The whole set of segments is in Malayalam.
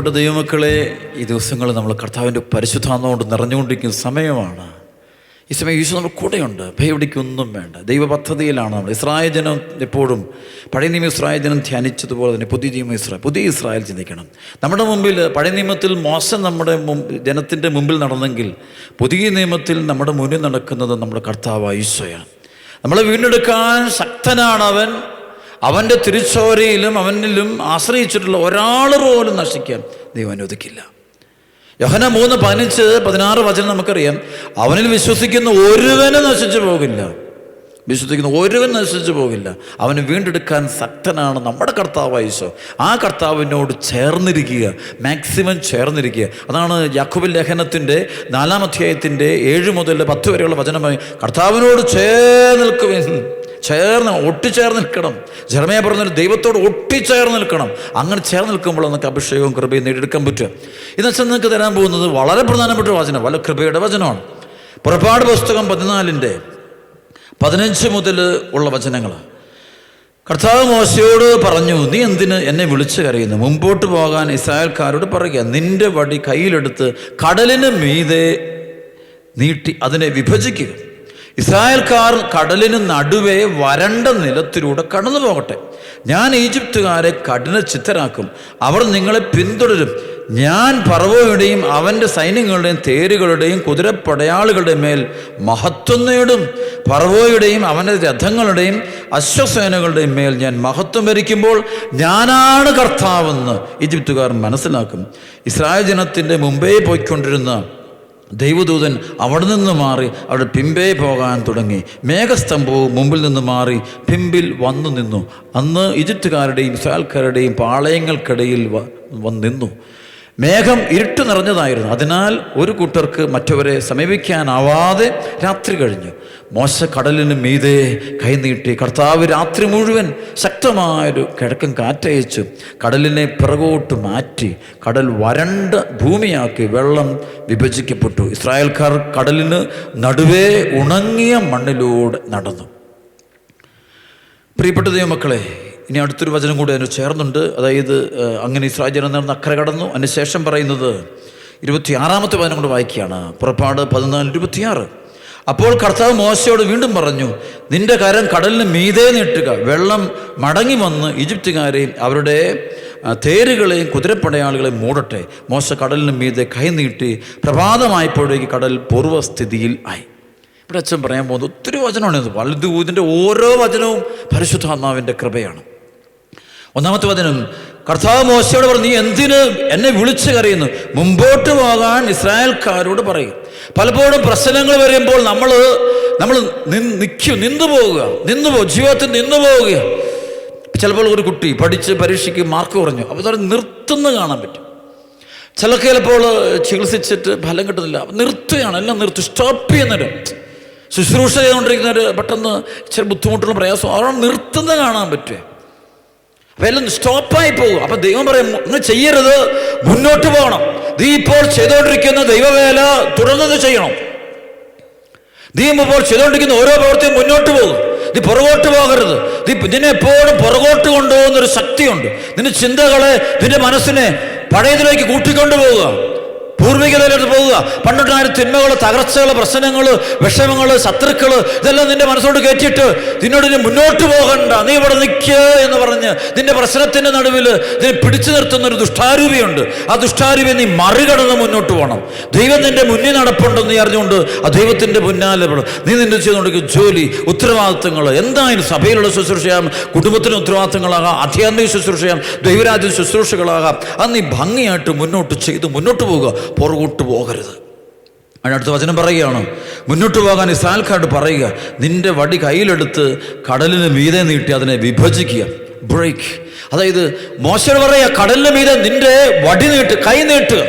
പ്രിയപ്പെട്ട ദൈവമക്കളെ ഈ ദിവസങ്ങൾ നമ്മൾ കർത്താവിന്റെ പരിശുദ്ധാന്തോണ്ട് നിറഞ്ഞുകൊണ്ടിരിക്കുന്ന സമയമാണ്. ഈ സമയം ഈശോ നമ്മൾ കൂടെയുണ്ട്. ഭയപിടിക്കൊന്നും വേണ്ട. ദൈവ പദ്ധതിയിലാണ് നമ്മൾ. ഇസ്രായേൽ ജനം എപ്പോഴും പഴയ നിയമ ഇസ്രായേൽ ജനം ധ്യാനിച്ചതുപോലെ തന്നെ പുതിയ നിയമ ഇസ്രായേൽ പുതിയ ഇസ്രായേൽ ചിന്തിക്കണം. നമ്മുടെ മുമ്പിൽ പഴയ നിയമത്തിൽ മോശം നമ്മുടെ ജനത്തിന്റെ മുമ്പിൽ നടന്നെങ്കിൽ പുതിയ നിയമത്തിൽ നമ്മുടെ മുന്നിൽ നടക്കുന്നത് നമ്മുടെ കർത്താവ് ഈശോയാണ്. നമ്മളെ വീണ്ടെടുക്കാൻ ശക്തനാണ് അവൻ അവന്റെ തിരിച്ചോരയിലും അവനിലും ആശ്രയിച്ചിട്ടുള്ള ഒരാൾ പോലും നശിക്കാൻ ദൈവം അനുവദിക്കില്ല. യോഹന മൂന്ന് പതിനഞ്ച് പതിനാറ് വചനം നമുക്കറിയാം. അവനിൽ വിശ്വസിക്കുന്ന ഒരുവനും നശിച്ചു പോകില്ല. വിശ്വസിക്കുന്ന ഒരുവൻ നശിച്ചു പോകില്ല. അവന് വീണ്ടെടുക്കാൻ ശക്തനാണ് നമ്മുടെ കർത്താവ് ഈശോ ആ കർത്താവിനോട് ചേർന്നിരിക്കുക മാക്സിമം ചേർന്നിരിക്കുക. അതാണ് യാക്കുബിൽ ലേഖനത്തിന്റെ നാലാം അധ്യായത്തിന്റെ ഏഴ് മുതൽ പത്ത് വരെയുള്ള വചനമായി കർത്താവിനോട് നിൽക്കുവിൻ. ചേർന്ന് ഒട്ടിച്ചേർന്ന് നിൽക്കണം. ജർമ്മയ പറഞ്ഞൊരു ദൈവത്തോട് ഒട്ടിച്ചേർന്ന് നിൽക്കണം. അങ്ങനെ ചേർന്ന് നിൽക്കുമ്പോൾ നമുക്ക് അഭിഷേകവും കൃപയും നേടിയെടുക്കാൻ പറ്റുക. എന്നുവെച്ചാൽ നിങ്ങൾക്ക് തരാൻ പോകുന്നത് വളരെ പ്രധാനപ്പെട്ട വചനം വല്ല കൃപയുടെ വചനമാണ്. പുറപ്പാട് പുസ്തകം പതിനാലിന്റെ പതിനഞ്ച് മുതൽ ഉള്ള വചനങ്ങൾ. കർത്താവ് മോശയോട് പറഞ്ഞു നീ എന്തിന് എന്നെ വിളിച്ചു കരയുന്നു? മുമ്പോട്ട് പോകാൻ ഇസ്രായേൽക്കാരോട് പറയുക. നിന്റെ വടി കയ്യിലെടുത്ത് കടലിന് മീതെ നീട്ടി അതിനെ വിഭജിക്കുക. ഇസ്രായേൽക്കാർ കടലിന് നടുവേ വരണ്ട നിലത്തിലൂടെ കടന്നു പോകട്ടെ. ഞാൻ ഈജിപ്തുകാരെ കഠിന ചിത്തരാക്കും അവർ നിങ്ങളെ പിന്തുടരും. ഞാൻ പറവയുടെയും അവന്റെ സൈന്യങ്ങളുടെയും തേരുകളുടെയും കുതിരപ്പടയാളുകളുടെ മേൽ മഹത്വം നേടും. പറവോയുടെയും അവന്റെ രഥങ്ങളുടെയും അശ്വസേനകളുടെയും മേൽ ഞാൻ മഹത്വം വരിക്കുമ്പോൾ ഞാനാണ് കർത്താവെന്ന് ഈജിപ്തുകാർ മനസ്സിലാക്കും. ഇസ്രായേൽ ജനത്തിന്റെ മുമ്പേ പോയിക്കൊണ്ടിരുന്ന ദൈവദൂതൻ അവിടെ നിന്ന് മാറി അവിടെ പിമ്പേ പോകാൻ തുടങ്ങി. മേഘസ്തംഭവും മുമ്പിൽ നിന്ന് മാറി പിമ്പിൽ വന്നു നിന്നു. അന്ന് ഈജിപ്തുകാരുടെയും സാൽക്കാരുടെയും പാളയങ്ങൾക്കിടയിൽ വന്ന് നിന്നു. മേഘം ഇരുട്ട് നിറഞ്ഞതായിരുന്നു. അതിനാൽ ഒരു കൂട്ടർക്ക് മറ്റവരെ സമീപിക്കാനാവാതെ രാത്രി കഴിഞ്ഞു. മോശ കടലിന് മീതെ കൈനീട്ടി കർത്താവ് രാത്രി മുഴുവൻ ശക്തമായൊരു കിഴക്കൻ കാറ്റയച്ചു. കടലിനെ പിറകോട്ട് മാറ്റി കടൽ വരണ്ട ഭൂമിയാക്കി വെള്ളം വിഭജിക്കപ്പെട്ടു. ഇസ്രായേൽക്കാർ കടലിന് നടുവേ ഉണങ്ങിയ മണ്ണിലൂടെ നടന്നു. പ്രിയപ്പെട്ട ദൈവമക്കളെ ഇനി അടുത്തൊരു വചനം കൂടി അതിന് ചേർന്നുണ്ട്. അതായത് അങ്ങനെ ഇസ്രായേൽ ജനം നടന്ന് അക്കരെ കടന്നു. അതിന് ശേഷം പറയുന്നത് ഇരുപത്തിയാറാമത്തെ വചനം കൊണ്ട് വായിക്കുകയാണ്. പുറപ്പാട് പതിനാല് ഇരുപത്തിയാറ്. അപ്പോൾ കർത്താവ് മോശയോട് വീണ്ടും പറഞ്ഞു നിന്റെ കരം കടലിന് മീതേ നീട്ടുക. വെള്ളം മടങ്ങി വന്ന് ഈജിപ്തുകാരെയും അവരുടെ തേരുകളെയും കുതിരപ്പടയാളികളെയും മൂടട്ടെ. മോശ കടലിന് മീതെ കൈനീട്ടി പ്രഭാതമായപ്പോഴേക്ക് കടൽ പൂർവസ്ഥിതിയിൽ ആയി. ഇവിടെ അച്ഛൻ പറയാൻ പോകുന്നത് ഒത്തിരി വചനമാണ് വലുത് ഇതിന്റെ ഓരോ വചനവും പരിശുദ്ധാത്മാവിന്റെ കൃപയാണ്. ഒന്നാമത്തെ വചനം കർത്താവ് മോശയോട് പറഞ്ഞു നീ എന്തിന് എന്നെ വിളിച്ചു കരയുന്നു? മുമ്പോട്ട് പോകാൻ ഇസ്രായേൽക്കാരോട് പറയും. പലപ്പോഴും പ്രശ്നങ്ങൾ വരുമ്പോൾ നമ്മൾ നമ്മൾ നിൽക്കും നിന്നു പോവുക നിന്നു പോകും ജീവിതത്തിൽ നിന്നു പോവുക ചിലപ്പോൾ ഒരു കുട്ടി പഠിച്ച് പരീക്ഷയ്ക്ക് മാർക്ക് കുറഞ്ഞു. അപ്പോൾ അത് നിർത്തുന്ന കാണാൻ പറ്റും. ചില ചിലപ്പോൾ ചികിത്സിച്ചിട്ട് ഫലം കിട്ടുന്നില്ല. നിർത്തുകയാണ്. എല്ലാം നിർത്തി. സ്റ്റോപ്പ് ചെയ്യുന്നൊരു ശുശ്രൂഷ ചെയ്തുകൊണ്ടിരിക്കുന്നവർ പെട്ടെന്ന് ചില ബുദ്ധിമുട്ടുള്ള പ്രയാസം. അവരെ നിർത്തുന്നത് കാണാൻ പറ്റുമേ എല്ലാം സ്റ്റോപ്പായി പോകും. അപ്പൊ ദൈവം പറയും ഇന്ന് ചെയ്യരുത് മുന്നോട്ട് പോകണം. നീ ഇപ്പോൾ ചെയ്തുകൊണ്ടിരിക്കുന്ന ദൈവവേല തുടർന്നത് ചെയ്യണം. നീ ഇപ്പോൾ ചെയ്തുകൊണ്ടിരിക്കുന്ന ഓരോ പ്രവൃത്തിയും മുന്നോട്ട് പോകും. നീ പുറകോട്ട് പോകരുത്. നീ നിന്നെ എപ്പോഴും പുറകോട്ട് കൊണ്ടുപോകുന്ന ഒരു ശക്തിയുണ്ട്. നിന്റെ ചിന്തകളെ നിന്റെ മനസ്സിനെ പഴയതിലേക്ക് കൂട്ടിക്കൊണ്ടു പോവുക പൂർവികതയിലോട്ട് പോകുക. പണ്ടുണ്ടായ തിന്മകൾ തകർച്ചകൾ പ്രശ്നങ്ങൾ വിഷമങ്ങൾ ശത്രുക്കൾ ഇതെല്ലാം നിന്റെ മനസ്സോട് കയറ്റിയിട്ട് നിന്നോട് ഇനി മുന്നോട്ട് പോകണ്ട. നീ ഇവിടെ നിൽക്കുക എന്ന് പറഞ്ഞ് നിന്റെ പ്രശ്നത്തിന്റെ നടുവിൽ നിന്നെ പിടിച്ചു നിർത്തുന്ന ഒരു ദുഷ്ടാരൂപിയുണ്ട്. ആ ദുഷ്ടാരൂപി നീ മറികടന്ന് മുന്നോട്ട് പോകണം. ദൈവം നിന്റെ മുന്നിൽ നടപ്പുണ്ടെന്ന് നീ അറിഞ്ഞുകൊണ്ട് ആ ദൈവത്തിന്റെ മുന്നാലെ നീ നിന്റെ ചെയ്തുകൊണ്ടിരിക്കും ജോലി ഉത്തരവാദിത്തങ്ങൾ എന്തായാലും സഭയിലുള്ള ശുശ്രൂഷയാം കുടുംബത്തിന് ഉത്തരവാദിത്തങ്ങളാകാം ആധ്യാത്മിക ശുശ്രൂഷയാം ദൈവരാജ്യ ശുശ്രൂഷകളാകാം. അത് നീ ഭംഗിയായിട്ട് മുന്നോട്ട് ചെയ്ത് മുന്നോട്ട് പോവുക. പുറകോട്ട് പോകരുത്. അതിനടുത്ത വചനം പറയുകയാണ് മുന്നോട്ട് പോകാൻ ഇസ്രായേൽക്കാരോട് പറയുക നിന്റെ വടി കയ്യിലെടുത്ത് കടലിന് മീതെ നീട്ടി അതിനെ വിഭജിക്കുക ബ്രേക്ക് അതായത് മോശം പറയുക കടലിന് മീതെ നിന്റെ വടി നീട്ട് കൈ നീട്ടുക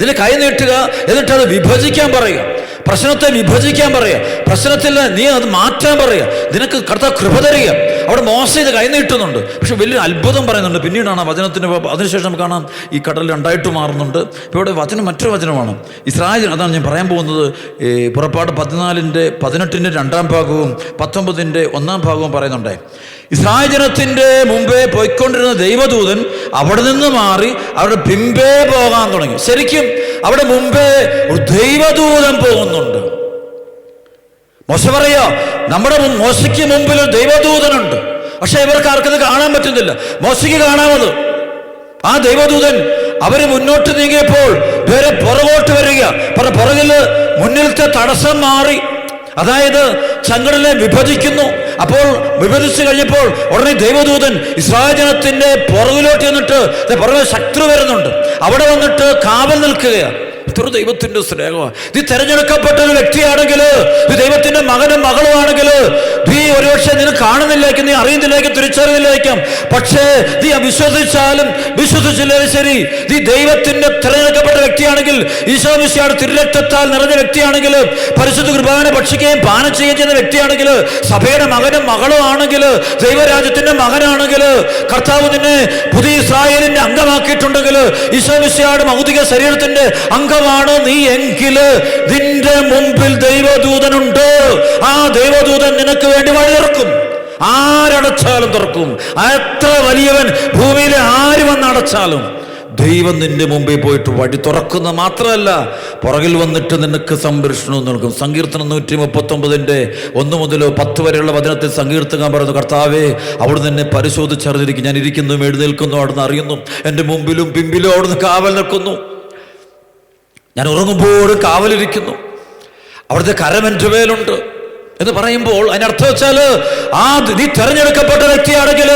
നിന്റെ കൈ നീട്ടുക എന്നിട്ട് അത് വിഭജിക്കാൻ പറയുക. പ്രശ്നത്തെ വിഭജിക്കാൻ പറയുക. പ്രശ്നത്തിൽ നീ അത് മാറ്റാൻ പറയുക. നിനക്ക് കർത്താവ് കൃപ തരിക. അവിടെ മോശം ഇത് കൈനീട്ടുന്നുണ്ട്. പക്ഷെ വലിയൊരു അത്ഭുതം പറയുന്നുണ്ട്. പിന്നീടാണ് വചനത്തിന് അതിനുശേഷം കാണാം ഈ കടൽ രണ്ടായിട്ട് മാറുന്നുണ്ട്. ഇപ്പോൾ ഇവിടെ വചനം മറ്റൊരു വചനമാണ്. ഇസ്രായേൽ അതാണ് ഞാൻ പറയാൻ പോകുന്നത്. പുറപ്പാട് പതിനാലിന്റെ പതിനെട്ടിന്റെ രണ്ടാം ഭാഗവും പത്തൊമ്പതിന്റെ ഒന്നാം ഭാഗവും പറയുന്നുണ്ട്. ഇസ്രായേൽ ജനത്തിന്റെ മുമ്പേ പോയിക്കൊണ്ടിരുന്ന ദൈവദൂതൻ അവിടെ നിന്ന് മാറി അവരുടെ പിമ്പേ പോകാൻ തുടങ്ങി. ശരിക്കും അവിടെ മുമ്പേ ഒരു ദൈവദൂതൻ പോകുന്നുണ്ട്. മോശ പറയോ നമ്മുടെ മോശയ്ക്ക് മുമ്പിൽ ഒരു ദൈവദൂതനുണ്ട്. പക്ഷെ ഇവർക്ക് ആർക്കത് കാണാൻ പറ്റുന്നില്ല. മോശയ്ക്ക് കാണാമത്. ആ ദൈവദൂതൻ അവർ മുന്നോട്ട് നീങ്ങിയപ്പോൾ വേറെ പുറകോട്ട് വരിക. പറ പുറകിൽ മുന്നിലത്തെ തടസ്സം മാറി. അതായത് ചങ്കടലെ വിഭജിക്കുന്നു. അപ്പോൾ വിഭജിച്ചു കഴിഞ്ഞപ്പോൾ ഉടനെ ദൈവദൂതൻ ഇസ്രായേൽ ജനത്തിന്റെ പുറകിലോട്ട് ചെന്നിട്ട് ദേ പുറകെ ശത്രു വരുന്നുണ്ട്. അവിടെ വന്നിട്ട് കാവൽ നിൽക്കുകയാണ്. ഇതൊരു ദൈവത്തിന്റെ സ്നേഹമാണ്. നീ തിരഞ്ഞെടുക്കപ്പെട്ട ഒരു വ്യക്തിയാണെങ്കിൽ നീ ദൈവത്തിന്റെ മകനും മകളും ആണെങ്കിൽ നീ ഒരുപക്ഷെ നിന്നെ കാണുന്നില്ലായിരിക്കും നീ അറിയുന്നില്ലായിരിക്കും തിരിച്ചറിയുന്നില്ലായിരിക്കാം. പക്ഷേ നീ വിശ്വസിച്ചാലും വിശ്വസിച്ചില്ലാലും ശരി. നീ ദൈവത്തിന്റെ തിരഞ്ഞെടുക്കപ്പെട്ട വ്യക്തിയാണെങ്കിൽ ഈശോ മിശിയുടെ തിരുരക്തത്താൽ നിറഞ്ഞ വ്യക്തിയാണെങ്കിൽ പരിശുദ്ധ കുർബാന ഭക്ഷിക്കുകയും പാനം ചെയ്യുകയും ചെയ്യുന്ന വ്യക്തിയാണെങ്കിൽ സഭയുടെ മകനും മകളും ആണെങ്കിൽ ദൈവരാജ്യത്തിന്റെ മകനാണെങ്കിൽ കർത്താവ് നിന്നെ പുതിയ ഇസ്രായേലിന്റെ അംഗമാക്കിയിട്ടുണ്ടെങ്കിൽ ഈശോ മിശിയുടെ ഭൗതിക ശരീരത്തിന്റെ അംഗമാണ് നീ എങ്കിൽ നിന്റെ മുമ്പിൽ ദൈവദൂതനുണ്ട് ആ ദൈവദൂതൻ നിനക്ക് വേണ്ടി വഴി തുറക്കും. ആരടച്ചാലും തുറക്കും. എത്ര വലിയവൻ ഭൂമിയിലെ ആര് വന്നടച്ചാലും ദൈവം നിന്റെ മുമ്പിൽ പോയിട്ട് വഴി തുറക്കുന്ന മാത്രമല്ല പുറകിൽ വന്നിട്ട് നിനക്ക് സംരക്ഷണവും നൽകും. സങ്കീർത്തനം നൂറ്റി മുപ്പത്തൊമ്പതിന്റെ ഒന്ന് മുതലോ പത്ത് വരെയുള്ള വചനത്തിൽ സങ്കീർത്തകം പറയുന്നു കർത്താവേ അവിടെ നിന്നെ പരിശോധിച്ചറിഞ്ഞിരിക്കും ഞാൻ ഇരിക്കുന്നു എഴുന്നേൽക്കുന്നു അവിടുന്ന് അറിയുന്നു. എന്റെ മുമ്പിലും പിമ്പിലും അവിടുന്ന് കാവൽ നിൽക്കുന്നു. ഞാൻ ഉറങ്ങുമ്പോൾ കാവലിരിക്കുന്നു. അവിടുത്തെ കരമെന്റെ മേലുണ്ട് എന്ന് പറയുമ്പോൾ അതിനർത്ഥം വെച്ചാൽ ആ നീ തെരഞ്ഞെടുക്കപ്പെട്ട വ്യക്തിയാണെങ്കിൽ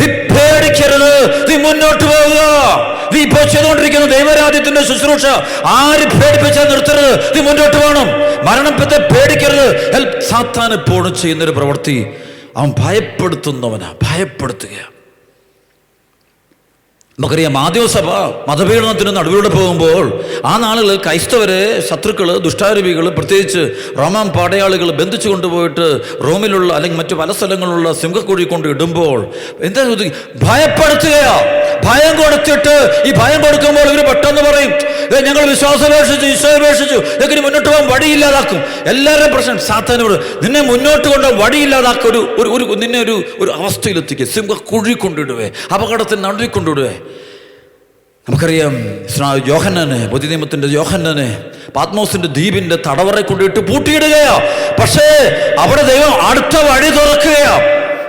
നീ പേടിക്കരുത് നീ മുന്നോട്ട് പോവുക. നീ ഇപ്പോൾ ചെയ്തുകൊണ്ടിരിക്കുന്ന ദൈവരാജ്യത്തിന്റെ ശുശ്രൂഷ ആര് പേടിപ്പിച്ചാൽ നിർത്തരുത് നീ മുന്നോട്ട് പോകണം. മരണത്തെ പേടിക്കരുത്. സാത്താൻ എപ്പോഴും ചെയ്യുന്നൊരു പ്രവൃത്തി അവൻ ഭയപ്പെടുത്തുന്നവനാ ഭയപ്പെടുത്തുകയാണ്. നമുക്കറിയാം മാധ്യമസഭ മതപീഡനത്തിന് നടുവിലൂടെ പോകുമ്പോൾ ആ നാളുകളിൽ ക്രൈസ്തവരെ ശത്രുക്കൾ ദുഷ്ടാരൂപികൾ പ്രത്യേകിച്ച് റോമാൻ പാടയാളികൾ ബന്ധിച്ചു കൊണ്ടുപോയിട്ട് റോമിലുള്ള അല്ലെങ്കിൽ മറ്റു പല സ്ഥലങ്ങളിലുള്ള സിംഹക്കുഴി കൊണ്ട് ഇടുമ്പോൾ എന്താ? ഭയപ്പെടുത്തുകയാ. ഭയം കൊടുത്തിട്ട് ഈ ഭയം കൊടുക്കുമ്പോൾ ഇവർ പെട്ടെന്ന് പറയും ഞങ്ങൾ വിശ്വാസപേക്ഷിച്ചു ഈശ്വരപേക്ഷിച്ചു ഇതൊക്കെ മുന്നോട്ട് പോകാൻ വഴിയില്ലാതാക്കും എല്ലാവരുടെയും പ്രശ്നം സാത്താനോട് നിന്നെ മുന്നോട്ട് കൊണ്ട് വഴിയില്ലാതാക്കും ഒരു ഒരു നിന്നെ ഒരു ഒരു അവസ്ഥയിലെത്തിക്കുക സിംഹക്കുഴി കൊണ്ടിടുവേ അപകടത്തിന് നടുവിൽ കൊണ്ടിടുവേ. നമുക്കറിയാം യോഹന്നാന് പുതിയ നിയമത്തിന്റെ യോഹന്നാന് പാത്മോസിന്റെ ദ്വീപിന്റെ തടവറെ കൊണ്ടിട്ട് പൂട്ടിയിടുകയാ. പക്ഷേ അവിടെ ദൈവം അടുത്ത വഴി തുറക്കുകയാ.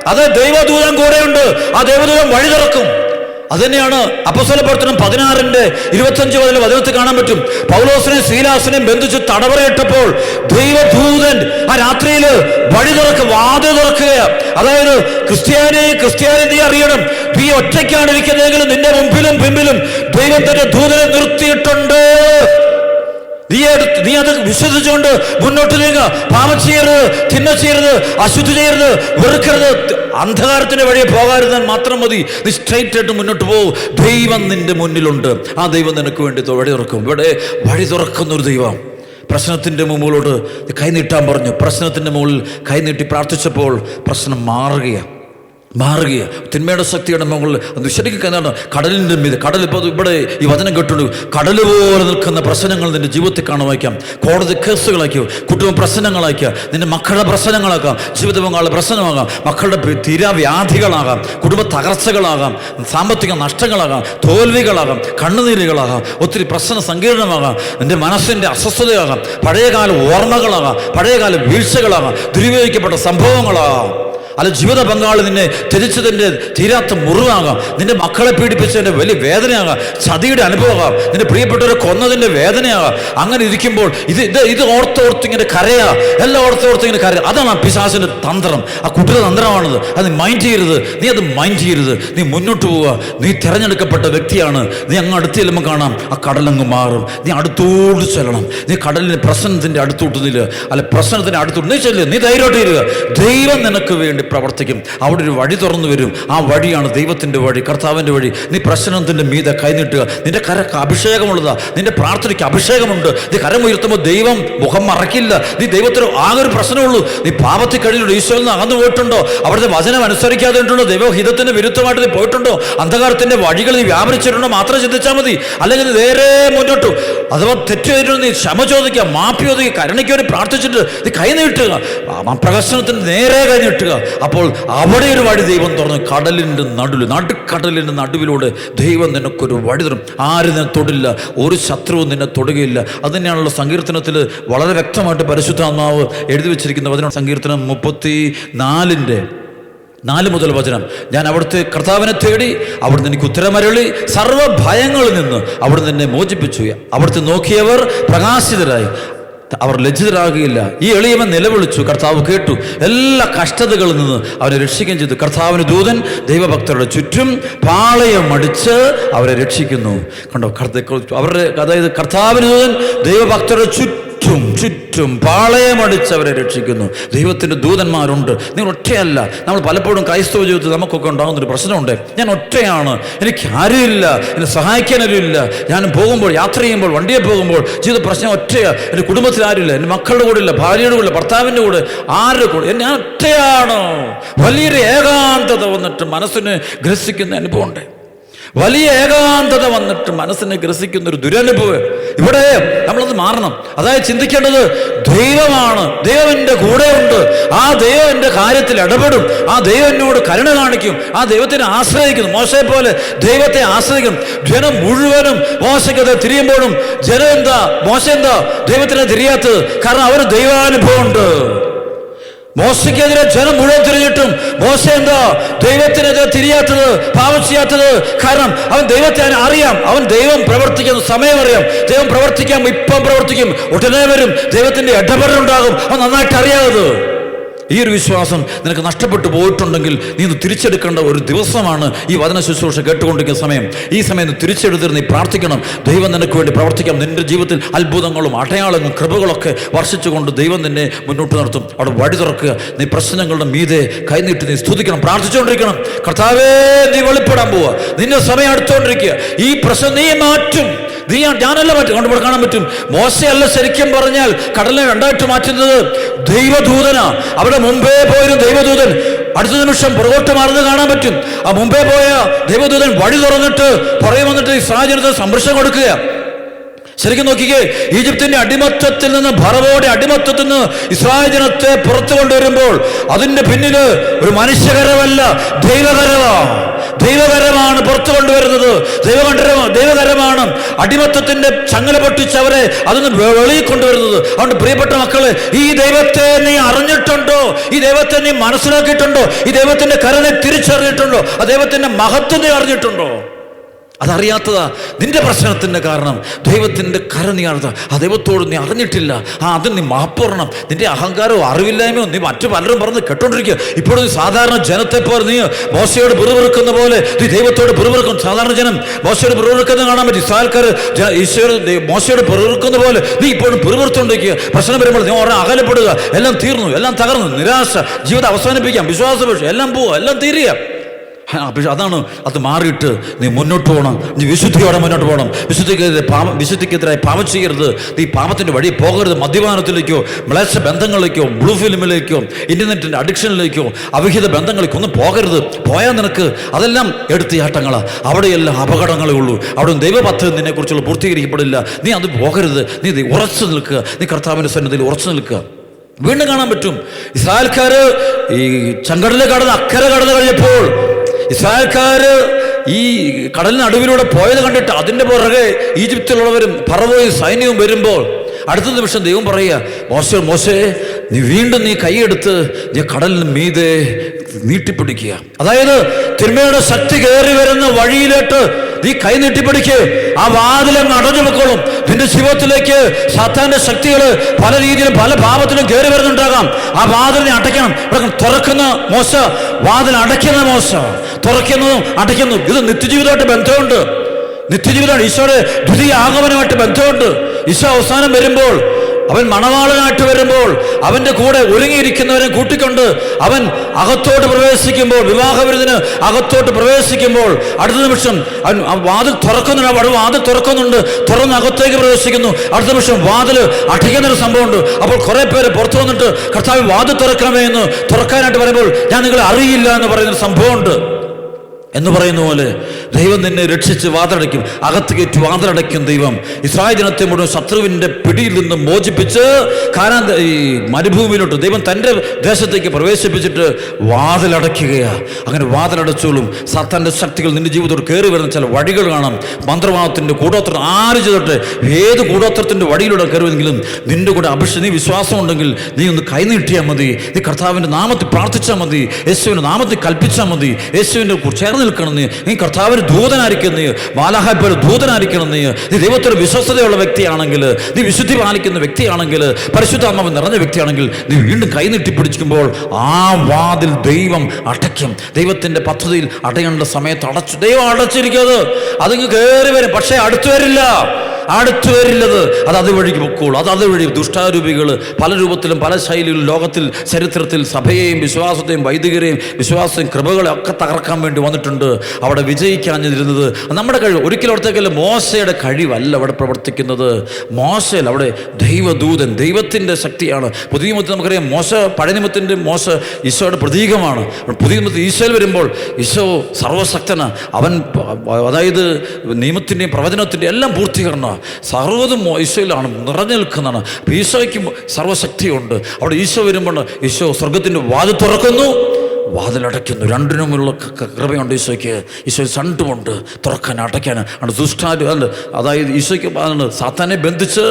അത് ദൈവദൂതം കൂടെയുണ്ട്. ആ ദൈവദൂതം വഴി തുറക്കും. അത് തന്നെയാണ് അപ്പസ്വല പ്രവർത്തനം പതിനാറിന്റെ ഇരുപത്തഞ്ച് മുതൽ വചനത്തിൽ കാണാൻ പറ്റും. പൗലോസിനെ ശീലാസിനെയും ബന്ധിച്ച് തടവറയിട്ടപ്പോൾ ദൈവഭൂതൻ ആ രാത്രിയിൽ വഴി തുറക്ക് വാതിൽ തുറക്കുക അതായത് ക്രിസ്ത്യാനി ക്രിസ്ത്യാനി നീ അറിയണം നീ ഒറ്റയ്ക്കാണ് ഇരിക്കുന്നതെങ്കിലും നിന്റെ മുമ്പിലും പിമ്പിലും ദൈവത്തിന്റെ തന്റെ ദൂതനെ നിർത്തിയിട്ടുണ്ട്. നീ എടുത്ത് നീ അത് വിശ്വസിച്ചുകൊണ്ട് മുന്നോട്ട് നീങ്ങുക പാപം ചെയ്യരുത് തിന്ന ചെയ്യരുത് അശുദ്ധി ചെയ്യരുത് വെറുക്കരുത്. അന്ധകാരത്തിന്റെ വഴിയെ പോകാതിരുന്നാൽ മാത്രം മതി. നീ സ്ട്രൈറ്റ് ആയിട്ട് മുന്നോട്ട് പോകും ദൈവം നിന്റെ മുന്നിലുണ്ട്. ആ ദൈവം നിനക്ക് വേണ്ടി വഴി തുറക്കും. ഇവിടെ വഴി തുറക്കുന്ന ഒരു ദൈവം. പ്രശ്നത്തിന്റെ മുമ്പിലോട്ട് കൈനീട്ടാൻ പറഞ്ഞു. പ്രശ്നത്തിന്റെ മുകളിൽ കൈനീട്ടി പ്രാർത്ഥിച്ചപ്പോൾ പ്രശ്നം മാറുകയാണ്. മാറുകയാണ് തിന്മയുടെ ശക്തിയുടെ മുകളിൽ അത് ശരിക്കും എന്താണ് കടലിന്റെ മീത് കടൽ ഇപ്പോൾ ഇവിടെ ഈ വചനം കേട്ടുണ്ട് കടൽ പോലെ നിൽക്കുന്ന പ്രശ്നങ്ങൾ നിന്റെ ജീവിതത്തിൽ കാണാൻ വയ്ക്കാം കോടതി കേസുകളാക്കിയോ കുടുംബ പ്രശ്നങ്ങളാക്കിയോ നിന്റെ മക്കളുടെ പ്രശ്നങ്ങളാക്കാം ജീവിത പങ്കാളിയുടെ പ്രശ്നമാകാം മക്കളുടെ തീരാവ്യാധികളാകാം കുടുംബ തകർച്ചകളാകാം. സാമ്പത്തിക നഷ്ടങ്ങളാകാം. തോൽവികളാകാം. കണ്ണുനീരുകളാകാം. ഒത്തിരി പ്രശ്ന സങ്കീർണമാകാം. നിന്റെ മനസ്സിന്റെ അസ്വസ്ഥതയാകാം. പഴയകാല ഓർമ്മകളാകാം. പഴയകാല വീഴ്ചകളാകാം. ദുരുപയോഗിക്കപ്പെട്ട സംഭവങ്ങളാകാം. അല്ല ജീവിത പങ്കാളി നിന്നെ ത്യജിച്ചതിന്റെ തീരാത്ത മുറിവാകാം. നിന്റെ മക്കളെ പീഡിപ്പിച്ചതിന്റെ വലിയ വേദനയാകാം. ചതിയുടെ അനുഭവമാകാം. നിന്റെ പ്രിയപ്പെട്ടവരെ കൊന്നതിന്റെ വേദനയാകാം. അങ്ങനെ ഇരിക്കുമ്പോൾ ഇത് ഇത് ഇത് ഓർത്തോർത്ത് ഇങ്ങനെ കരയാ. എല്ലാം ഓർത്തോർത്ത് ഇങ്ങനെ കരയാ. അതാണ് ആ പിശാസിന്റെ തന്ത്രം. ആ കുട്ടിയുടെ തന്ത്രമാണത്. അത് മൈൻഡ് ചെയ്യരുത്. നീ അത് മൈൻഡ് ചെയ്യരുത്. നീ മുന്നോട്ട് പോവുക. നീ തിരഞ്ഞെടുക്കപ്പെട്ട വ്യക്തിയാണ്. നീ അങ്ങ് അടുത്ത് ചെല്ലുമ്പോൾ കാണാം. ആ കടലങ്ങ് മാറും. നീ അടുത്തോട്ട് ചെല്ലണം. നീ കടലിന് പ്രശ്നത്തിന്റെ അടുത്തോട്ട് നില്ല. അല്ല പ്രശ്നത്തിന്റെ അടുത്തോട്ട് നീ ചെല്ലുക നീ ധൈര്യമായിട്ട് ഇരിക്കുക ദൈവം നിനക്ക് വേണ്ടി പ്രവർത്തിക്കും. അവിടെ ഒരു വഴി തുറന്നു വരും. ആ വഴിയാണ് ദൈവത്തിന്റെ വഴി കർത്താവിന്റെ വഴി. നീ പ്രശ്നത്തിന്റെ മീതെ കൈനീട്ടുക നിന്റെ കരക്ക് അഭിഷേകമുള്ളതാ. നിന്റെ പ്രാർത്ഥനയ്ക്ക് അഭിഷേകമുണ്ട്. നീ കരം ഉയർത്തുമ്പോൾ ദൈവം മുഖം മറക്കില്ല. നീ ദൈവത്തിന് ആകെ ഒരു പ്രശ്നമുള്ളൂ. നീ പാപത്തിൽ കഴിഞ്ഞു ഈശോയിൽ നിന്ന് അകന്നു പോയിട്ടുണ്ടോ? അവിടുത്തെ വചനം അനുസരിക്കാതെ ഉണ്ടോ? ദൈവഹിതത്തിന് വിരുദ്ധമായിട്ട് നീ പോയിട്ടുണ്ടോ? അന്ധകാരത്തിന്റെ വഴികൾ നീ വ്യാപരിച്ചിട്ടുണ്ടോ? മാത്രം ചിന്തിച്ചാൽ മതി. അല്ലെങ്കിൽ നേരെ മുന്നോട്ടു. അഥവാ തെറ്റ് ചെയ്തിട്ട് നീ ക്ഷമ ചോദിക്കുക മാപ്പി ചോദിക്കുക കരുണയ്ക്ക് വേണ്ടി പ്രാർത്ഥിച്ചിട്ട് നീ കൈ നീട്ടുക. പ്രകർശനത്തിന് നേരെ കൈ നീട്ടുക. അപ്പോൾ അവിടെ ഒരു വഴി ദൈവം തുറന്നു കടലിന്റെ നടുവിൽ നടുക്കടലിന്റെ നടുവിലൂടെ ദൈവം നിനക്കൊരു വഴി തുറന്നു ആരും നിന്നെ തൊടില്ല ഒരു ശത്രുവും നിന്നെ തൊടുകയില്ല. അത് തന്നെയാണല്ലോ സങ്കീർത്തനത്തിൽ വളരെ വ്യക്തമായിട്ട് പരിശുദ്ധാത്മാവ് എഴുതി വെച്ചിരിക്കുന്ന വചനം. സങ്കീർത്തനം മുപ്പത്തി നാലിന്റെ നാല് മുതൽ വചനം. ഞാൻ അവിടുത്തെ കർത്താവിനെ തേടി അവിടുന്ന് എനിക്ക് ഉത്തരമരളി സർവഭയങ്ങളിൽ നിന്ന് അവിടുന്ന് എന്നെ മോചിപ്പിച്ചു. അവിടുത്തെ നോക്കിയവർ പ്രകാശിതരായി. അവർ ലജ്ജിതരാകുകയില്ല. ഈ എളിയവൻ നിലവിളിച്ചു കർത്താവ് കേട്ടു. എല്ലാ കഷ്ടതകളിൽ നിന്ന് അവരെ രക്ഷിക്കുകയും ചെയ്തു. കർത്താവിന് ദൂതൻ ദൈവഭക്തരുടെ ചുറ്റും പാളയം അടിച്ച് അവരെ രക്ഷിക്കുന്നു. കണ്ടോ അവരുടെ അതായത് കർത്താവിന് ദൂതൻ ദൈവഭക്തരുടെ ചുറ്റും ചുറ്റും ചുറ്റും പാളയമടിച്ച് അവരെ രക്ഷിക്കുന്നു. ദൈവത്തിന്റെ ദൂതന്മാരുണ്ട്. നിങ്ങൾ ഒറ്റയല്ല. നമ്മൾ പലപ്പോഴും ക്രൈസ്തവ ജീവിതത്തിൽ നമുക്കൊക്കെ ഉണ്ടാകുന്നൊരു പ്രശ്നമുണ്ട്. ഞാൻ ഒറ്റയാണ്. എനിക്ക് ആരുമില്ല എന്നെ സഹായിക്കാൻ ഇല്ല. ഞാൻ പോകുമ്പോൾ യാത്ര ചെയ്യുമ്പോൾ വണ്ടിയെ പോകുമ്പോൾ ജീവിത പ്രശ്നം ഒറ്റയാണ് എന്റെ കുടുംബത്തിൽ ആരുമില്ല എന്റെ മക്കളുടെ കൂടെ ഇല്ല. ഭാര്യയുടെ കൂടെ ഭർത്താവിന്റെ കൂടെ ആരുടെ കൂടെ? ഞാൻ ഒറ്റയാണ്. വലിയൊരു ഏകാന്തത വന്നിട്ട് മനസ്സിന് ഗ്രസിക്കുന്ന അനുഭവമുണ്ട്. വലിയ ഏകാന്തത വന്നിട്ട് മനസ്സിനെ ഗ്രസിക്കുന്ന ഒരു ദുരനുഭവം. ഇവിടെ നമ്മളത് മാറണം. അതായത് ചിന്തിക്കേണ്ടത് ദൈവമാണ്. ദൈവം കൂടെ ഉണ്ട് ആ ദൈവം എന്റെ കാര്യത്തിൽ ഇടപെടും. ആ ദൈവം എന്നോട് കരുണ കാണിക്കും. ആ ദൈവത്തിനെ ആശ്രയിക്കുന്നു. മോശയെ പോലെ ദൈവത്തെ ആശ്രയിക്കും. ജനം മുഴുവനും മോശയ്ക്കത് തിരിയുമ്പോഴും ജനം എന്താ? മോശ എന്താ? ദൈവത്തിനെ തിരിയാത്തത്. കാരണം അവർ ദൈവാനുഭവം ദൈവാനുഭവമുണ്ട് മോശയ്ക്കെതിരെ ജനം മുഴുവൻ തിരിഞ്ഞിട്ടും മോശ എന്താ ദൈവത്തിനെതിരെ തിരിയാത്തത് പാപം ചെയ്യാത്തത് കാരണം അവൻ ദൈവത്തെ അറിയാം. അവൻ ദൈവം പ്രവർത്തിക്കുന്ന സമയം അറിയാം. ദൈവം പ്രവർത്തിക്കാം ഇപ്പം പ്രവർത്തിക്കും. ഉടനെ വരും. ദൈവത്തിന്റെ ഇടപെടലുണ്ടാകും. അവൻ നന്നായിട്ട് അറിയാവത് ഈ ഒരു വിശ്വാസം നിനക്ക് നഷ്ടപ്പെട്ടു പോയിട്ടുണ്ടെങ്കിൽ നീ തിരിച്ചെടുക്കേണ്ട ഒരു ദിവസമാണ് ഈ വചന ശുശ്രൂഷ കേട്ടുകൊണ്ടിരിക്കുന്ന സമയം. ഈ സമയം തിരിച്ചെടുത്തിട്ട് നീ പ്രാർത്ഥിക്കണം. ദൈവം നിനക്ക് വേണ്ടി പ്രവർത്തിക്കാം നിന്റെ ജീവിതത്തിൽ അത്ഭുതങ്ങളും അടയാളങ്ങളും കൃപകളൊക്കെ വർഷിച്ചുകൊണ്ട് ദൈവം നിന്നെ മുന്നോട്ട് നടത്തും. അവിടെ വഴി തുറക്കുക. നീ പ്രശ്നങ്ങളുടെ മീതെ കൈനീട്ടി നീ സ്തുതിക്കണം. പ്രാർത്ഥിച്ചുകൊണ്ടിരിക്കണം. കർത്താവേ നീ വെളിപ്പെടാൻ പോവുക. നിന്റെ സമയം അടുത്തുകൊണ്ടിരിക്കുക. ഈ പ്രശ്നം നീ മാറ്റും. നീ ഞാനല്ല പറ്റും. കൊണ്ട് കാണാൻ പറ്റും. മോശയല്ല ശരിക്കും പറഞ്ഞാൽ കടലിനെ രണ്ടായിട്ട് മാറ്റുന്നത് ദൈവദൂതനാ. അവിടെ മുമ്പേ പോയൊരു ദൈവദൂതൻ. അടുത്ത നിമിഷം പുറകോട്ട് മാറുന്നത് കാണാൻ പറ്റും. ആ മുമ്പേ പോയ ദൈവദൂതൻ വഴി തുറന്നിട്ട് പുറകെ വന്നിട്ട് ഈ സാഹചര്യത്തിൽ സംരക്ഷണം കൊടുക്കുക ശരിക്കും നോക്കിക്കേ ഈജിപ്തിന്റെ അടിമത്തത്തിൽ നിന്ന് ഭറവോടെ അടിമത്തത്തിൽ നിന്ന് ഇസ്രായേൽ ജനത്തെ പുറത്തു കൊണ്ടുവരുമ്പോൾ അതിന്റെ പിന്നിൽ ഒരു മനുഷ്യകരമല്ല ദൈവകരമാ. ദൈവകരമാണ് പുറത്തു കൊണ്ടുവരുന്നത്. ദൈവകണ്ഠരമ ദൈവകരമാണ് അടിമത്തത്തിന്റെ ചങ്ങല പൊട്ടിച്ച് അവരെ അതിന് വെളിയിൽ കൊണ്ടുവരുന്നത്. അതുകൊണ്ട് പ്രിയപ്പെട്ട മക്കളെ ഈ ദൈവത്തെ നീ അറിഞ്ഞിട്ടുണ്ടോ? ഈ ദൈവത്തെ നീ മനസ്സിലാക്കിയിട്ടുണ്ടോ? ഈ ദൈവത്തിന്റെ കരനെ തിരിച്ചറിഞ്ഞിട്ടുണ്ടോ? ആ ദൈവത്തിന്റെ മഹത്വം നീ അറിഞ്ഞിട്ടുണ്ടോ? അതറിയാത്തതാ. നിന്റെ പ്രശ്നത്തിന്റെ കാരണം ദൈവത്തിന്റെ കര നീ അറിഞ്ഞ ആ ദൈവത്തോട് നീ അറിഞ്ഞിട്ടില്ല. ആ അത് നീ മാപ്പുറണം. നിന്റെ അഹങ്കാരവും അറിവില്ലായ്മയോ നീ മറ്റു പലരും പറഞ്ഞ് കേട്ടോണ്ടിരിക്കുക. ഇപ്പോഴും സാധാരണ ജനത്തെ പോലെ നീ മോശയോട് പിറുപിറുക്കുന്ന പോലെ നീ ദൈവത്തോട് പിറുപിറുക്കും സാധാരണ ജനം മോശയോട് പിറുപിറുക്കുന്ന കാണാൻ പറ്റും. ഇസ്രായേൽക്കാർ ഈശ്വര മോശയോട് പിറുപിറുക്കുന്ന പോലെ നീ ഇപ്പോഴും പിറുപിറുത്തോണ്ടിരിക്കുക. പ്രശ്നം വരുമ്പോൾ നീ ഓരോ അകലപ്പെടുക. എല്ലാം തീർന്നു എല്ലാം തകർന്നു. നിരാശ. ജീവിതം അവസാനിപ്പിക്കാം. വിശ്വാസപക്ഷം. എല്ലാം പോവുക. എല്ലാം തീരുക. പക്ഷെ അതാണ് അത് മാറിയിട്ട് നീ മുന്നോട്ട് പോകണം നീ വിശുദ്ധിയോടെ മുന്നോട്ട് പോകണം വിശുദ്ധിക്കെതിരെ പാപം വിശുദ്ധിക്കെതിരായി പാപം ചെയ്യരുത്. നീ പാപത്തിന്റെ വഴി പോകരുത്. മദ്യപാനത്തിലേക്കോ മ്ലേശ ബന്ധങ്ങളിലേക്കോ ബ്ലൂ ഫിലിമിലേക്കോ ഇന്റർനെറ്റിന്റെ അഡിക്ഷനിലേക്കോ അവിഹിത ബന്ധങ്ങളിലേക്കോ ഒന്നും പോകരുത്. പോയാൽ നിനക്ക് അതെല്ലാം എടുത്തിയാട്ടങ്ങളാണ് അവിടെയെല്ലാം അപകടങ്ങളേ ഉള്ളൂ. അവിടെ ദൈവപദ്ധതി നിന്നെക്കുറിച്ചുള്ള പൂർത്തീകരിക്കപ്പെടില്ല. നീ അത് പോകരുത്. നീ ഉറച്ചു നിൽക്കുക. നീ കർത്താവിന്റെ സന്നിധിയിൽ ഉറച്ചു നിൽക്കുക. വീണ്ടും കാണാൻ പറ്റും. ഇസ്രായേൽക്കാർ ഈ ചങ്കടലെ കടന്ന് അക്കരെ കടന്നു കഴിഞ്ഞപ്പോൾ ഇസ്രായേൽക്കാര് ഈ കടലിന് നടുവിലൂടെ പോയത് കണ്ടിട്ട് അതിന്റെ പുറകെ ഈജിപ്തിലുള്ളവരും പറവോയും സൈന്യവും വരുമ്പോൾ അടുത്ത നിമിഷം ദൈവം പറയുക മോശ മോശേ നീ വീണ്ടും നീ കൈയെടുത്ത് നീ കടലിന് മീതെ നീട്ടിപ്പിടിക്കുക. അതായത് തിന്മയുടെ ശക്തി കയറി വരുന്ന വഴിയിലോട്ട് നീ കൈ നീട്ടിപ്പിടിക്ക്. ആ വാതിലങ്ങ് അടഞ്ഞു വെക്കോളും നിന്റെ ജീവിതത്തിലേക്ക് സാത്താന്റെ ശക്തികൾ പല രീതിയിലും പല ഭാവത്തിലും കയറി വരുന്നുണ്ടാകാം. ആ വാതിലിനെ അടയ്ക്കണം. തുറക്കുന്ന മോശ വാതിൽ അടയ്ക്കുന്ന മോശ. തുറക്കുന്നതും അടയ്ക്കുന്നു. ഇത് നിത്യജീവിതമായിട്ട് ബന്ധമുണ്ട്. നിത്യജീവിതമാണ്. ഈശോയുടെ ദ്വിതീയ ആഗമനമായിട്ട് ബന്ധമുണ്ട്. ഈശോ അവസാനം വരുമ്പോൾ അവൻ മണവാളനായിട്ട് വരുമ്പോൾ അവന്റെ കൂടെ ഒരുങ്ങിയിരിക്കുന്നവരെ കൂട്ടിക്കൊണ്ട് അവൻ അകത്തോട്ട് പ്രവേശിക്കുമ്പോൾ വിവാഹവിരുദിന് അകത്തോട്ട് പ്രവേശിക്കുമ്പോൾ അടുത്ത നിമിഷം അവൻ വാതിൽ തുറക്കുന്നുണ്ട് അവിടെ വാതിൽ തുറക്കുന്നുണ്ട് തുറന്ന് അകത്തേക്ക് പ്രവേശിക്കുന്നു. അടുത്ത നിമിഷം വാതിൽ അടിക്കുന്നൊരു സംഭവമുണ്ട്. അപ്പോൾ കുറേ പേര് പുറത്തു വന്നിട്ട് കർത്താവ് വാതിൽ തുറക്കണമേ എന്ന് തുറക്കാനായിട്ട് പറയുമ്പോൾ ഞാൻ നിങ്ങളെ അറിയില്ല എന്ന് പറയുന്നൊരു സംഭവമുണ്ട്. എന്ന് പറയുന്ന പോലെ ദൈവം നിന്നെ രക്ഷിച്ച് വാതിലടയ്ക്കും. അകത്ത് കയറ്റി വാതിലടയ്ക്കും ദൈവം. ഇസ്രായേൽ ജനത്തെ മുഴുവൻ ശത്രുവിന്റെ പിടിയിൽ നിന്ന് മോചിപ്പിച്ച് കാരണം ഈ മരുഭൂമിയിലോട്ട് ദൈവം തന്റെ ദേശത്തേക്ക് പ്രവേശിപ്പിച്ചിട്ട് വാതിലടയ്ക്കുകയാണ് അങ്ങനെ വാതിലടച്ചോളും. സത്താന്റെ ശക്തികൾ നിന്റെ ജീവിതത്തോട് കയറി വരുന്ന ചില വഴികൾ കാണാം. മന്ത്രവാദത്തിന്റെ കൂടോത്രം ആര് ചെയ്തിട്ട് ഏത് കൂടോത്രത്തിന്റെ വഴിയിലൂടെ കയറുമെങ്കിലും നിന്റെ കൂടെ അഭിഷ നീ വിശ്വാസം ഉണ്ടെങ്കിൽ നീ ഒന്ന് കൈനീട്ടിയാൽ മതി. നീ കർത്താവിന്റെ നാമത്തിൽ പ്രാർത്ഥിച്ചാൽ മതി. യേശുവിന്റെ നാമത്തിൽ കൽപ്പിച്ചാൽ മതി. യേശുവിന്റെ ചേർന്ന് നിൽക്കണം നീ കർത്താവിന് ദൂതനായിരിക്കുന്നു ഒരു ദൂതനായിരിക്കണമെന്ന് ദൂതനായിരിക്കണം നീ ദൈവത്തിന് വിശ്വസ്തതയുള്ള വ്യക്തിയാണെങ്കിൽ നീ വിശുദ്ധി പാലിക്കുന്ന വ്യക്തിയാണെങ്കിൽ പരിശുദ്ധാത്മാവ് നിറഞ്ഞ വ്യക്തിയാണെങ്കിൽ നീ വീണ്ടും കൈനീട്ടി പിടിച്ചുമ്പോൾ ആ വാതിൽ ദൈവം അടയ്ക്കും. ദൈവത്തിന്റെ പദ്ധതിയിൽ അടയേണ്ട സമയത്ത് അടച്ചു. ദൈവം അടച്ചിരിക്കുന്നത് അതിങ്ങ് കയറി വരും. പക്ഷേ അടുത്തു വരില്ല അടുത്തു വരില്ലത്. അത് അതുവഴിക്ക് പൊക്കോളൂ. അത് അതുവഴി ദുഷ്ടാരൂപികൾ പല രൂപത്തിലും പല ശൈലിയിലും ലോകത്തിൽ ചരിത്രത്തിൽ സഭയെയും വിശ്വാസത്തെയും വൈദികരെയും വിശ്വാസത്തെയും കൃപകളെ ഒക്കെ തകർക്കാൻ വേണ്ടി വന്നിട്ടുണ്ട്. അവിടെ വിജയിക്കാഞ്ഞിരുന്നത് നമ്മുടെ കഴിവ്. ഒരിക്കലും അവിടത്തേക്കല്ല മോശയുടെ കഴിവല്ല അവിടെ പ്രവർത്തിക്കുന്നത്. മോശയിൽ അവിടെ ദൈവദൂതൻ ദൈവത്തിന്റെ ശക്തിയാണ്. പുതിയ നിയമത്തിൽ നമുക്കറിയാം മോശ പഴയനിമത്തിന്റെ മോശ ഈശോയുടെ പ്രതീകമാണ്. പുതിയ നിയമത്തിൽ ഈശോയിൽ വരുമ്പോൾ ഈശോ സർവശക്തന അവൻ അതായത് നിയമത്തിന്റെയും പ്രവചനത്തിന്റെയും എല്ലാം പൂർത്തീകരണം. സർവതും ഈശോയിലാണ് നിറഞ്ഞു നിൽക്കുന്നതാണ് ഈശോയ്ക്ക് സർവശക്തിയുണ്ട്. അവിടെ ഈശോ വരുമ്പോൾ ഈശോ സ്വർഗത്തിന്റെ വാതിൽ തുറക്കുന്നു. വാതിലടയ്ക്കുന്നു. രണ്ടിനുമുള്ള കൃപയുണ്ട് ഈശോയ്ക്ക്. ഈശോ സണ്ടുമുണ്ട് തുറക്കാൻ അടയ്ക്കാൻ ആണ് ദുഷ്ടാരു അല്ല അതായത് ഈശോയ്ക്ക് സാത്താനെ ബന്ധിച്ച്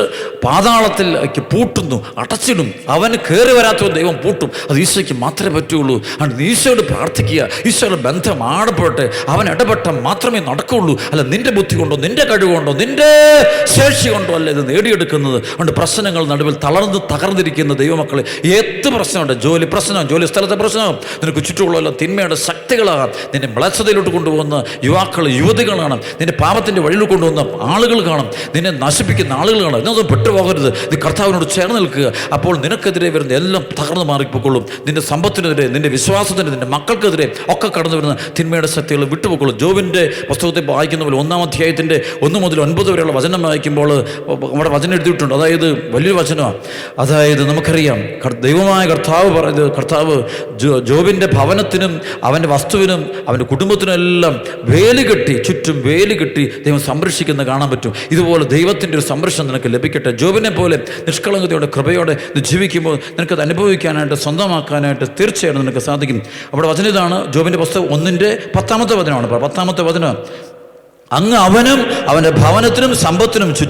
പാതാളത്തിലേക്ക് പൂട്ടുന്നു അടച്ചിടും അവന് കയറി വരാത്ത ദൈവം പൂട്ടും. അത് ഈശോയ്ക്ക് മാത്രമേ പറ്റുള്ളൂ. ആണ് ഈശോയോട് പ്രാർത്ഥിക്കുക. ഈശോയുടെ ബന്ധം ആടപ്പെടട്ടെ. അവൻ ഇടപെട്ട മാത്രമേ നടക്കുള്ളൂ അല്ല നിന്റെ ബുദ്ധി കൊണ്ടോ നിന്റെ കഴിവുകൊണ്ടോ നിന്റെ ശേഷി കൊണ്ടോ അല്ല ഇത് നേടിയെടുക്കുന്നത്. അതുകൊണ്ട് പ്രശ്നങ്ങൾ നടുവിൽ തളർന്ന് തകർന്നിരിക്കുന്ന ദൈവമക്കളെ ഏത് പ്രശ്നമുണ്ട്? ജോലി പ്രശ്നം ജോലി സ്ഥലത്തെ പ്രശ്നം നിനക്ക് ചുറ്റുമുള്ള തിന്മയുടെ ശക്തികളാകാം. നിന്നെ മ്ലച്ഛതയിലോട്ട് കൊണ്ടുപോകുന്ന യുവാക്കൾ യുവതികളാണ് നിന്റെ പാപത്തിന്റെ വഴിയിൽ കൊണ്ടുവന്ന ആളുകൾ കാണും. നിന്നെ നശിപ്പിക്കുന്ന ആളുകൾ കാണും. ഇതൊന്നും പെട്ടുപോകരുത്. നീ കർത്താവിനോട് ചേർന്ന് നിൽക്കുക. അപ്പോൾ നിനക്കെതിരെ വരുന്ന എല്ലാം തകർന്നു മാറിപ്പോക്കൊള്ളും നിന്റെ സമ്പത്തിനെതിരെ നിന്റെ വിശ്വാസത്തിന് നിന്റെ മക്കൾക്കെതിരെ ഒക്കെ കടന്നു വരുന്ന തിന്മയുടെ ശക്തികൾ വിട്ടുപോക്കൊള്ളും ജോബിന്റെ പുസ്തകത്തെ വായിക്കുന്ന പോലെ ഒന്നാം അധ്യായത്തിന്റെ ഒന്ന് മുതൽ ഒൻപത് വരെയുള്ള വചനം വായിക്കുമ്പോൾ നമ്മുടെ വചനം എഴുതിയിട്ടുണ്ട്. അതായത് വലിയൊരു വചനമാണ് അതായത് നമുക്കറിയാം ദൈവമായ കർത്താവ് പറയുന്നത് കർത്താവ് ജോബിന്റെ ഭവനത്തിനും അവന്റെ വസ്തുവിനും അവന്റെ കുടുംബത്തിനും എല്ലാം വേലി കെട്ടി ചുറ്റും വേലി കെട്ടി ദൈവം സംരക്ഷിക്കുന്ന കാണാൻ പറ്റും. ഇതുപോലെ ദൈവത്തിന്റെ ഒരു സംരക്ഷണം നിനക്ക് ലഭിക്കട്ടെ. ജോബിനെ പോലെ നിഷ്കളങ്കതയോടെ കൃപയോടെ ജീവിക്കുമ്പോൾ നിനക്കത് അനുഭവിക്കാനായിട്ട് സ്വന്തമാക്കാനായിട്ട് തീർച്ചയായിട്ടും നിനക്ക് സാധിക്കും. അവിടെ വചന ഇതാണ് ജോബിന്റെ പുസ്തകം ഒന്നിന്റെ പത്താമത്തെ വചനമാണ്. പത്താമത്തെ വചനം. അങ്ങ് അവനും അവന്റെ ഭവനത്തിനും സമ്പത്തിനും ചുറ്റും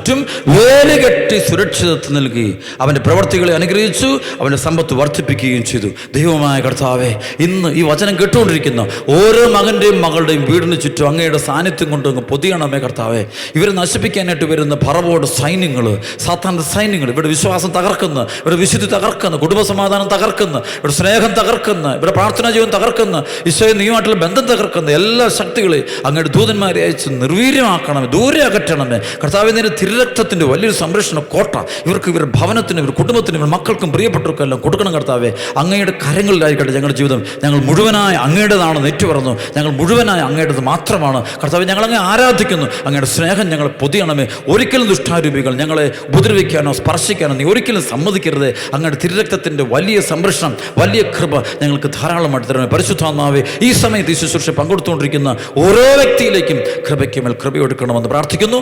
വേലി കെട്ടി സുരക്ഷിതത്വം നൽകി അവന്റെ പ്രവർത്തികളെ അനുഗ്രഹിച്ചു അവന്റെ സമ്പത്ത് വർദ്ധിപ്പിക്കുകയും ചെയ്തു. ദൈവമായ കർത്താവെ ഇന്ന് ഈ വചനം കേട്ടുകൊണ്ടിരിക്കുന്ന. ഓരോ മകന്റെയും മകളുടെയും വീടിന് ചുറ്റും അങ്ങയുടെ സാന്നിധ്യം കൊണ്ട് അങ്ങ് പൊതിയണമേ കർത്താവെ. ഇവരെ നശിപ്പിക്കാനായിട്ട് വരുന്ന പറവോട് സൈന്യങ്ങൾ സാത്താന്റെ സൈന്യങ്ങൾ ഇവിടെ വിശ്വാസം തകർക്കുന്ന ഇവിടെ വിശുദ്ധി തകർക്കുന്ന കുടുംബസമാധാനം തകർക്കുന്ന ഇവിടെ സ്നേഹം തകർക്കുന്ന ഇവിടെ പ്രാർത്ഥനാ ജീവൻ തകർക്കുന്ന ഈശോയെ നീയുമായിട്ടുള്ള ബന്ധം തകർക്കുന്ന. എല്ലാ ശക്തികളെയും അങ്ങയുടെ ദൂതന്മാരെ അയച്ച് നിർവീര്യമാക്കണമേ ദൂരെ അകറ്റണമേ. കർത്താവിനെ നിന്റെ തിരുരക്തത്തിന്റെ വലിയൊരു സംരക്ഷണ കോട്ട. ഇവർക്ക് ഇവരുടെ ഭവനത്തിനും ഇവർ കുടുംബത്തിനും ഇവർ മക്കൾക്കും പ്രിയപ്പെട്ടവർക്കും എല്ലാം കൊടുക്കണം കർത്താവേ. അങ്ങയുടെ കരങ്ങളിലായിരിക്കട്ടെ ഞങ്ങളുടെ ജീവിതം. ഞങ്ങൾ മുഴുവനായ അങ്ങയുടേതാണെന്ന് ഏറ്റുപറഞ്ഞു ഞങ്ങൾ മുഴുവനായ അങ്ങയുടേത് മാത്രമാണ്. കർത്താവ് ഞങ്ങൾ ആരാധിക്കുന്നു. അങ്ങയുടെ സ്നേഹം ഞങ്ങളെ പൊതിയണമേ. ഒരിക്കലും ദുഷ്ടാരൂപികൾ ഞങ്ങളെ ഉപദ്രവിക്കാനോ സ്പർശിക്കാനോ നീ ഒരിക്കലും സമ്മതിക്കരുത്. അങ്ങയുടെ തിരുരക്തത്തിന്റെ വലിയ സംരക്ഷണം വലിയ കൃപ ഞങ്ങൾക്ക് ധാരാളമായിട്ട് തരണമേ. പരിശുദ്ധാത്മാവെ ഈ സമയത്ത് ഈ ശുശ്രൂഷ പങ്കെടുത്തുകൊണ്ടിരിക്കുന്ന ഓരോ വ്യക്തിയിലേക്കും കൃപയ്ക്ക് മേൽ കൃപയൊടുക്കണമെന്ന് പ്രാർത്ഥിക്കുന്നു.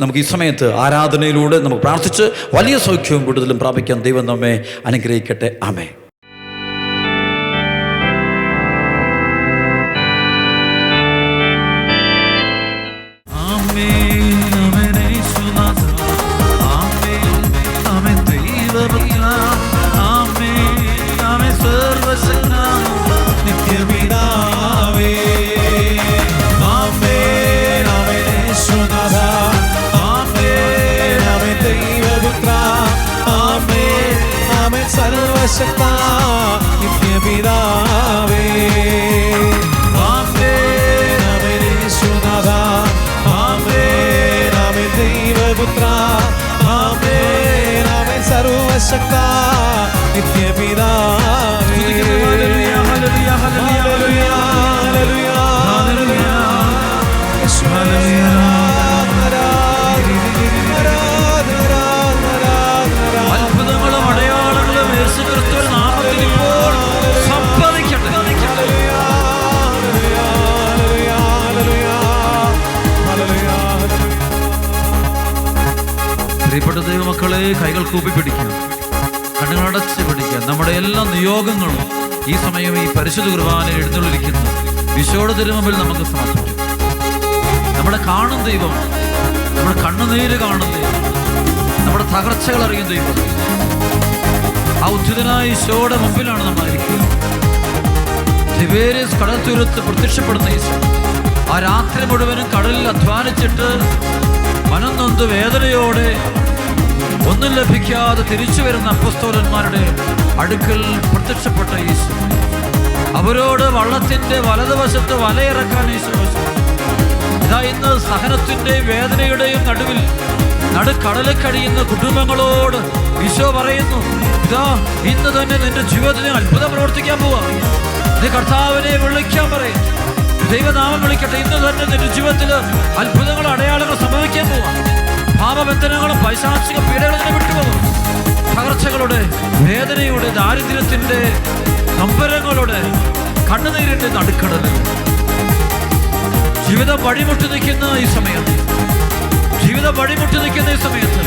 നമുക്ക് ഈ സമയത്ത് ആരാധനയിലൂടെ നമുക്ക് പ്രാർത്ഥിച്ച് വലിയ സൗഖ്യവും കൂടുതലും പ്രാപിക്കാൻ ദൈവം നമ്മെ അനുഗ്രഹിക്കട്ടെ. ആമേ ദൈവമക്കളെ കൈകൾ കൂപ്പി പിടിക്കുക. കണ്ണുകളടച്ച് പിടിക്കുക. നമ്മുടെ എല്ലാ നിയോഗങ്ങളും ഈ സമയം ഈ പരിശുദ്ധ കുർബാന എഴുന്നള്ളിരിക്കുന്നു. വിശോട തിരുമുമ്പിൽ നമുക്ക് സമർപ്പിക്കാം. നമ്മുടെ കാണും ദൈവം. നമ്മുടെ കണ്ണുനീര് കാണും ദൈവം. നമ്മുടെ തകർച്ചകൾ അറിയും ദൈവം. ആ ഉദ്ധിതനായ ഈശോയുടെ മുമ്പിലാണ് നമ്മൾ തിബേരിയസ് കടൽ തീരത്ത് പ്രത്യക്ഷപ്പെടുന്ന ഈശോ. ആ രാത്രി മുഴുവനും കടലിൽ അധ്വാനിച്ചിട്ട് മനം നൊന്ത് വേദനയോടെ ഒന്നും ലഭിക്കാതെ തിരിച്ചു വരുന്ന അപ്പസ്തോലന്മാരുടെ അടുക്കൽ പ്രത്യക്ഷപ്പെട്ട യേശു. അവരോട് വള്ളത്തിന്റെ വലതുവശത്ത് വലയിറക്കാൻ യേശു. ഇതാ ഇന്ന് സഹനത്തിന്റെയും വേദനയുടെയും നടുവിൽ നടുക്കടലിൽ കഴിയുന്ന കുടുംബങ്ങളോട് ഈശോ പറയുന്നു ഇതാ ഇന്ന് തന്നെ നിന്റെ ജീവിതത്തിന് അത്ഭുതം പ്രവർത്തിക്കാൻ പോവാ. നീ കർത്താവിനെ വിളിക്കാൻ പറയും. ദൈവനാമം വിളിക്കട്ടെ. ഇന്ന് തന്നെ നിന്റെ ജീവിതത്തിൽ അത്ഭുതങ്ങൾ അടയാളങ്ങൾ സംഭവിക്കാൻ പോവാ. പാപബന്ധനങ്ങളും പൈശാചിക പീഡകളും വിട്ടുപോകും തകർച്ചകളുടെ വേദനയുടെ ദാരിദ്ര്യത്തിന്റെ നമ്പരങ്ങളുടെ കണ്ണുനീരിന്റെ നടുക്കടലിൽ ജീവിതം വഴിമുട്ടി നിൽക്കുന്ന ഈ സമയത്ത് ജീവിതം വഴിമുട്ടി നിൽക്കുന്ന ഈ സമയത്ത്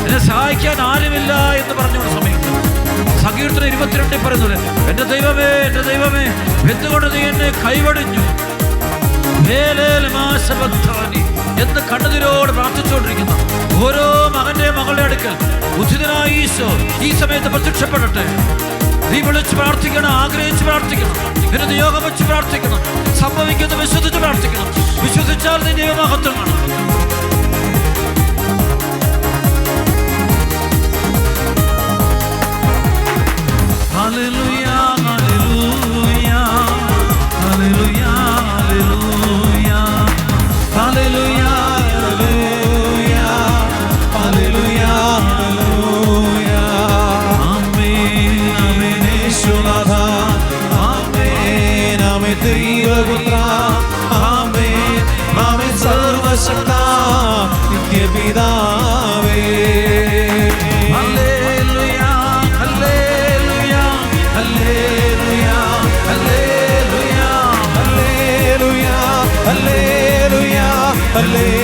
എന്നെ സഹായിക്കാൻ ആരുമില്ല എന്ന് പറഞ്ഞുകൊണ്ട് സമയത്ത് സങ്കീർത്തനം ഇരുപത്തിരണ്ടിൽ പറയുന്നത് എന്റെ ദൈവമേ എന്റെ ദൈവമേ എന്തുകൊണ്ട് നീ എന്നെ കൈവടിഞ്ഞു? എന്ന് കണ്ണുതിരോട് പ്രാർത്ഥിച്ചുകൊണ്ടിരിക്കുന്ന. ഓരോ മകന്റെ മകളുടെ അടുക്കൽ ഉചിതനായ ഈശോ ഈ സമയത്ത് പ്രത്യക്ഷപ്പെടട്ടെ. നീ വിളിച്ച് പ്രാർത്ഥിക്കണം ആഗ്രഹിച്ച് പ്രാർത്ഥിക്കണം നിന്റെ നിയോഗം വെച്ച് പ്രാർത്ഥിക്കണം സംഭവിക്കുന്ന വിശ്വസിച്ച് പ്രാർത്ഥിക്കണം. വിശ്വസിച്ചാൽ നിന്റെ ദൈവമഹത്വം കാണും hallelujah, സർവശക്ത നിത്യപിതാവേ Hallelujah,